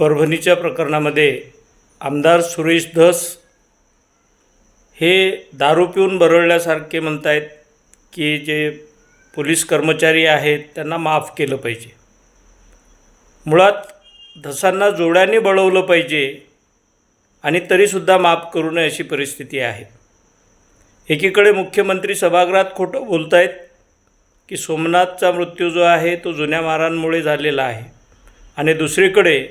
परभणीच्या प्रकरणामध्ये आमदार सुरेश धस हे दारू पिऊन बरळल्यासारखे म्हणतायत की जे पोलीस कर्मचारी आहेत त्यांना माफ केलं पाहिजे. मुळात धसांना जोड्याने बळवलं पाहिजे आणि तरीसुद्धा माफ करू नये अशी परिस्थिती आहे. एकीकडे मुख्यमंत्री सभागृहात खोटं बोलत आहेत की सोमनाथचा मृत्यू जो आहे तो जुन्या मारांमुळे झालेला आहे. आणि दुसरीकडे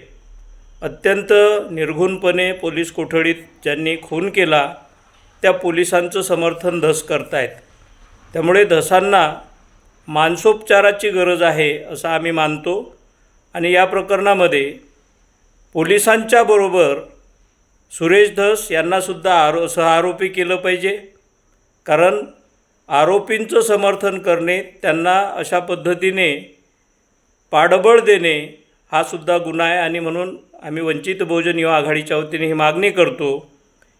अत्यंत निर्घुणपणे पोलीस कोठडीत ज्यांनी खून केला त्या पोलिसांचं समर्थन धस करतायत. त्यामुळे धसांना मानसोपचाराची गरज आहे असं आम्ही मानतो. आणि या प्रकरणामध्ये पोलिसांच्या बरोबर सुरेश धस यांनासुद्धा आरो सहआरोपी केलं पाहिजे. कारण आरोपींचं समर्थन करणे त्यांना अशा पद्धतीने पाठबळ देणे हा सुद्धा गुन्हा आहे आणि म्हणून आम्ही वंचित बहुजन युवा आघाडीच्या वतीने ही मागणी करतो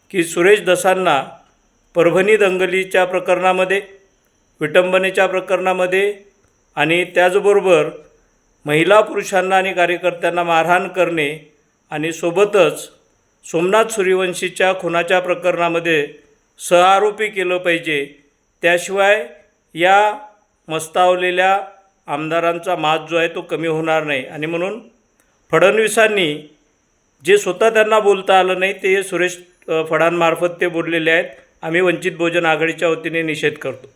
की सुरेश दसांना परभणी दंगलीच्या प्रकरणामध्ये विटंबनेच्या प्रकरणामध्ये आणि त्याचबरोबर महिला पुरुषांना आणि कार्यकर्त्यांना मारहाण करणे आणि सोबतच सोमनाथ सूर्यवंशीच्या खुनाच्या प्रकरणामध्ये सहआरोपी केलं पाहिजे. त्याशिवाय या मस्तावलेल्या आमदारांचा माज जो आहे तो कमी होणार नाही. आणि म्हणून फडणवीसांनी जे स्वतः त्यांना बोलता आलं नाही ते सुरेश फडांमार्फत ते बोललेले आहेत. आम्ही वंचित बहुजन आघाडीच्या वतीने निषेध करतो.